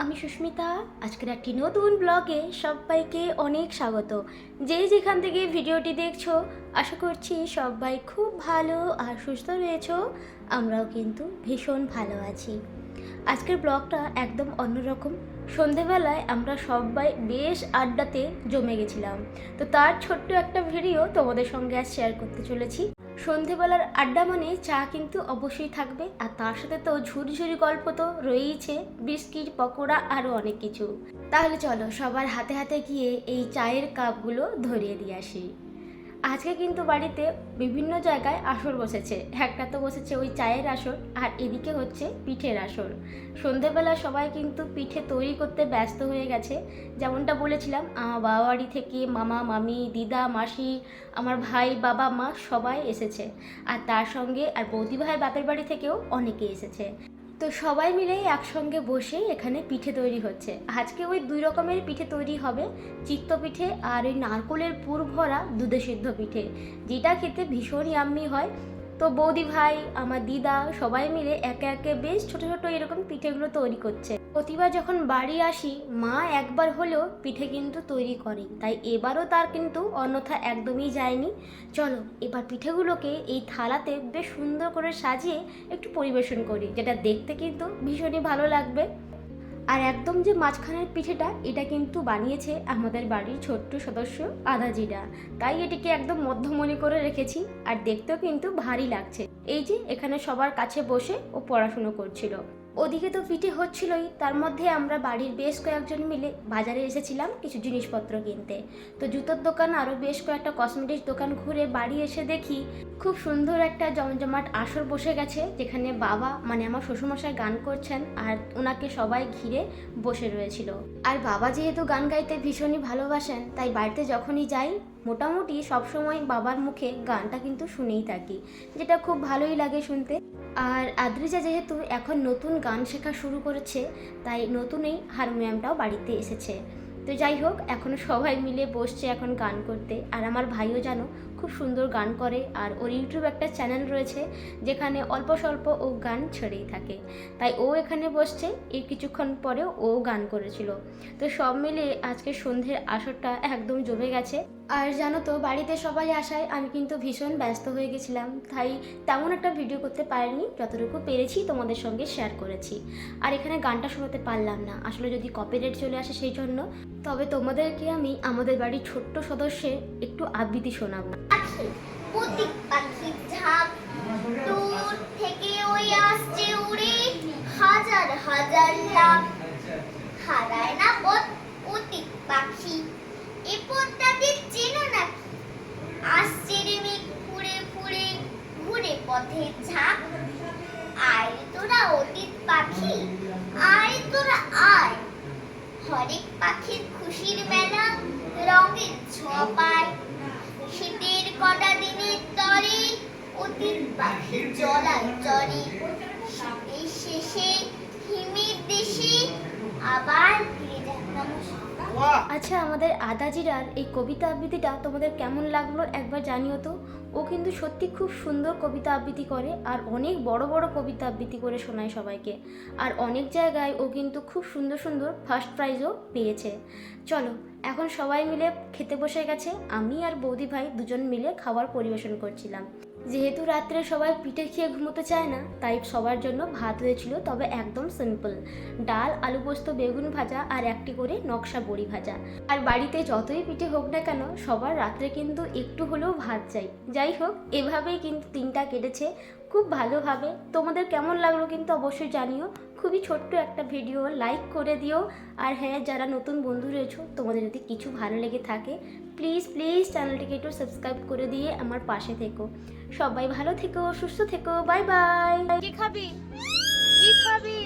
আমি সুস্মিতা, আজকের একটি নতুন ব্লগে সবাইকে অনেক স্বাগত। যে যেখান থেকে ভিডিওটি দেখছ, আশা করছি সবাই খুব ভালো আর সুস্থ রয়েছো, আমরাও কিন্তু ভীষণ ভালো আছি। আজকের ব্লগটা একদম অন্যরকম। সন্ধেবেলায় আমরা সবাই বেশ আড্ডাতে জমে গেছিলাম। তো তার ছোট্ট একটা ভিডিও তোমাদের সঙ্গে আজ শেয়ার করতে চলেছি। সন্ধেবেলার আড্ডা মানে চা কিন্তু অবশ্যই থাকবে। আর তার সাথে তো ঝুরঝুরি গল্প তো রয়েইছে, বিস্কিট, পকোড়া আরও অনেক কিছু। তাহলে চলো সবার হাতে হাতে গিয়ে এই চায়ের কাপগুলো ধরিয়ে দিয়ে আসি। আজকে কিন্তু বাড়িতে বিভিন্ন জায়গায় আসর বসেছে। একটা তো বসেছে ওই চায়ের আসর, আর এদিকে হচ্ছে পিঠের আসর। সন্ধেবেলা সবাই কিন্তু পিঠে তৈরি করতে ব্যস্ত হয়ে গেছে। যেমনটা বলেছিলাম, আমার বাবা বাড়ি থেকে মামা, মামি, দিদা, মাসি, আমার ভাই, বাবা, মা সবাই এসেছে। আর তার সঙ্গে আর বৌদি ভাইয়ের বাপের বাড়ি থেকেও অনেকে এসেছে। তো সবাই মিলে একসঙ্গে বসে এখানে পিঠে তৈরি হচ্ছে। আজকে ওই দুই রকমের পিঠে তৈরি হবে চিত্ত পিঠে আর ওই নারকোলের পুর ভরা দুধে সিদ্ধ পিঠে। যেটা খেতে ভীষণই আম্মি হয়। তো বৌদি ভাই, আমার দিদা সবাই মিলে একে একে বেশ ছোট ছোট এরকম পিঠেগুলো তৈরি করছে। প্রতিবার যখন বাড়ি আসি, মা একবার হলেও পিঠে কিন্তু তৈরি করে। তাই এবারও তার কিন্তু অন্যথা একদমই যায়নি। চলো, এবার পিঠেগুলোকে এই থালাতে বেশ সুন্দর করে সাজিয়ে একটু পরিবেশন করি, যেটা দেখতে কিন্তু ভীষণই ভালো লাগবে। আর একদম যে মাঝখানের পিঠেটা, এটা কিন্তু বানিয়েছে আমাদের বাড়ির ছোট্ট সদস্য আদাজিরা। তাই এটিকে একদম মধ্যমণি করে রেখেছি আর দেখতেও কিন্তু ভারী লাগছে। এই যে, এখানে সবার কাছে বসে ও পড়াশুনো করছিল। ওদিকে তো পিঠে হচ্ছিলই, তার মধ্যে আমরা বাড়ির বেশ কয়েকজন মিলে বাজারে এসেছিলাম কিছু জিনিসপত্র কিনতে। তো জুতোর দোকান আরও বেশ কয়েকটা কসমেটিক্স দোকান ঘুরে বাড়ি এসে দেখি খুব সুন্দর একটা জমজমাট আসর বসে গেছে, যেখানে বাবা মানে আমার শ্বশুরমশাই গান করছেন আর ওনাকে সবাই ঘিরে বসে রয়েছিল। আর বাবা যেহেতু গান গাইতে ভীষণই ভালোবাসেন, তাই বাড়িতে যখনই যাই, মোটামুটি সবসময় বাবার মুখে গানটা কিন্তু শুনেই থাকি, যেটা খুব ভালোই লাগে শুনতে। আর আদ্রিজা, যেহেতু এখন নতুন গান শেখা শুরু করেছে, তাই নতুন এই হারমোনিয়ামটাও বাড়িতে এসেছে। তো যাই হোক, এখন সবাই মিলে বসছে এখন গান করতে। আর আমার ভাইও জানো, খুব সুন্দর গান করে। আর ওর ইউটিউব একটা চ্যানেল রয়েছে, যেখানে অল্প স্বল্প ও গান ছেড়েই থাকে। তাই ও এখানে বসছে এই কিছুক্ষণ পরেও ও গান করেছিল। তো সব মিলে আজকে সন্ধ্যের আসরটা একদম জমে গেছে। আর জানো তো, বাড়িতে সবাই আসায় আমি কিন্তু ভীষণ ব্যস্ত হয়ে গেছিলাম। তাই তেমন একটা ভিডিও করতে পারিনি, যতটুকু পেরেছি তোমাদের সঙ্গে শেয়ার করেছি। আর এখানে গানটা শোনাতে পারলাম না। আসলে যদি কপিরাইট চলে আসে সেই জন্য, তবে তোমাদেরকে আমি আমাদের বাড়ির ছোট্ট সদস্যের একটু আবৃত্তি শোনাবো। না পাখি। এ পথের ঝাঁক আয় তোরা অতীত পাখি, আয় তোরা আয়। হরেক পাখির খুশির মেলা রঙের ছোঁয়া শীতের কটা দিনের তরে অতীত পাখির জলায় চরে। শীতের শেষে হিমের দেশে আবার আচ্ছা আমাদের আদাজিরার এই কবিতা আবৃত্তিটা তোমাদের কেমন লাগল একবার জানিও তো। ও কিন্তু সত্যি খুব সুন্দর কবিতা আবৃত্তি করে আর অনেক বড় বড় কবিতা আবৃত্তি করে শোনায় সবাইকে। আর অনেক জায়গায় ও কিন্তু খুব সুন্দর সুন্দর ফার্স্ট প্রাইজও পেয়েছে। চলো, এখন সবাই মিলে খেতে বসে গেছে। আমি আর বৌদি ভাই দুজন মিলে খাবার পরিবেশন করছিলাম। যেহেতু রাত্রে সবাই পিঠে খেয়ে ঘুমোতে চায় না, তাই সবার জন্য ভাত হয়েছিল তবে একদম সিম্পল ডাল, আলু পোস্ত, বেগুন ভাজা আর একটি করে নকশা বড়ি ভাজা। আর বাড়িতে যতই পিঠে হোক না কেন, সবার রাত্রে কিন্তু একটু হলেও ভাত চাই। যাই হোক, এভাবেই কিন্তু দিনটা কেটেছে। খুব ভালোভাবে। তোমাদের কেমন লাগল কিন্তু অবশ্যই জানিও। খুবই ছোট্ট একটা ভিডিও লাইক করে দিও। আর হ্যাঁ যারা নতুন বন্ধু রয়েছো, তোমাদের যদি কিছু ভালো লেগে থাকে প্লিজ প্লিজ চ্যানেলটিকে একটু সাবস্ক্রাইব করে দিয়ে আমার পাশে থেকো। সবাই ভালো থেকো, সুস্থ থেকো বাই বাই খাবি? কি খাবি?